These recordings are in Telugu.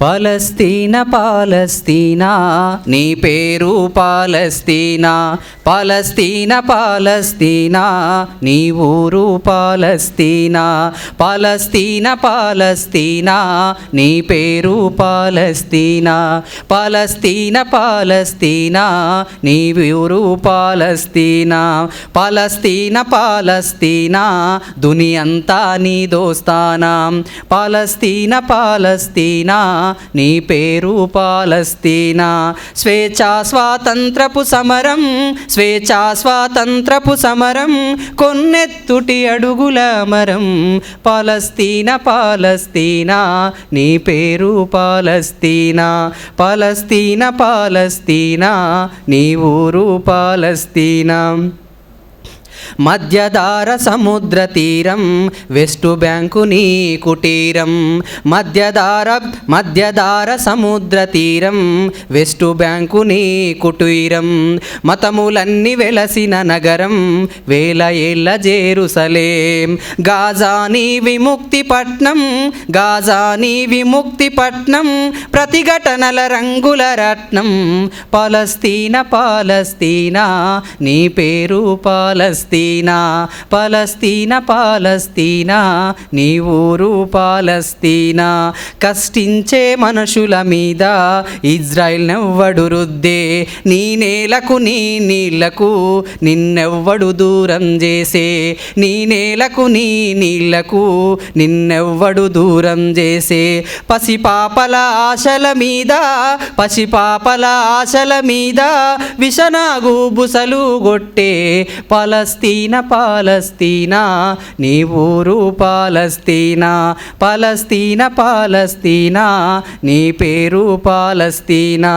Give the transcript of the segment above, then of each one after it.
పలస్తీన పాలస్తీనా నీ పేరు పాలస్తీనా పలస్తీన పాలస్తీనా నీ ఊరు పాలస్తీనా పలస్తీన పాలస్తీనా నీ పేరు పాలస్తీనా పలస్తీన పాలస్తీనా నీ ఊరు పాలస్తీనా పలస్తీన పాలస్తీనా దునియంతా నీ దోస్తానా పాలస్తీన పాలస్తీనా నీ పేరు పాలస్తీనా. స్వేచ్ఛా స్వాతంత్రపు సమరం స్వేచ్ఛా స్వాతంత్రపు సమరం కొన్నెత్తుటి అడుగుల మరం. పాలస్తీన పాలస్తీనా నీ పేరు పాలస్తీనా. పాలస్తీన పాలస్తీనా నీ ఊరు పాలస్తీనా. మధ్యధార సముద్ర తీరం వెస్టు బ్యాంకు నీ కుటీరం మధ్యధార మధ్యధార సముద్ర తీరం వెస్టు బ్యాంకు నీ కుటీరం మతములన్నీ వెలసిన నగరం వేల ఏళ్ళ జేరుసలేం. గాజాని విముక్తి పట్నం గాజాని విముక్తి పట్నం ప్రతిఘటనల రంగుల రత్నం. పాలస్తీన పాలస్తీనా నీ పేరు పాలస్తీ పాలస్తీనా పాలస్తీన పాలస్తీనా నీ ఊరు పాలస్తీనా. కష్టించే మనుషుల మీద ఇజ్రాయిల్ నెవ్వడు రుద్దే నీ నేలకు నీ నీళ్ళకు నిన్నెవ్వడు దూరం చేసే. నీ నేలకు నీ నీళ్ళకు నిన్నెవ్వడు దూరం చేసే. పసిపాపల ఆశల మీద పసిపాపల ఆశల మీద విషనాగు బుసలు గొట్టే. పలస్తీన పాలస్తీనా నీ ఊరు పాలస్తీనా పలస్తీన పాలస్తీనా నీ పేరు పాలస్తీనా.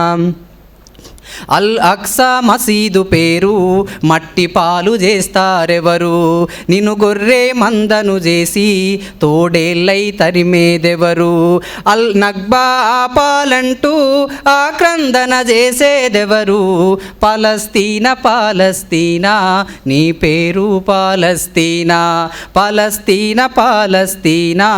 అల్ అక్సా మసీదు పేరు మట్టి పాలు చేస్తారెవరు? నిన్ను గొర్రె మందను చేసి తోడేళ్ళై తరిమేదెవరు? అల్ నగ్బా ఆపాలంటూ ఆక్రందన చేసేదెవరు? పలస్తీన పాలస్తీనా నీ పేరు పాలస్తీనా? పలస్తీన పాలస్తీనా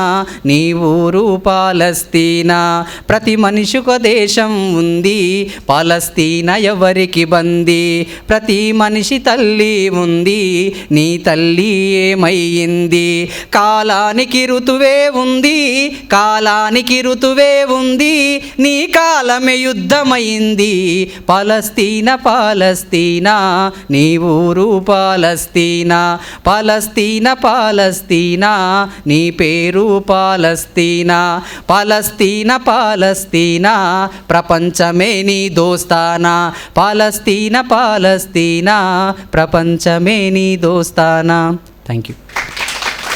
నీ ఊరు పాలస్తీనా? ప్రతి మనిషికి దేశం ఉంది పాలస్తీనా ఎవరికి బంది? ప్రతి మనిషి తల్లి ఉంది నీ తల్లి ఏమయ్యింది? కాలానికి ఋతువే ఉంది కాలానికి ఋతువే ఉంది నీ కాలమే యుద్ధమైంది. పాలస్తీన పాలస్తీనా నీ ఊరు పాలస్తీనా పాలస్తీన పాలస్తీనా నీ పేరు పాలస్తీనా పాలస్తీన పాలస్తీనా ప్రపంచమే నీ దోస్తానా పాలస్తీన పాలస్తీనా ప్రపంచమే నీ దోస్తానా. Thank you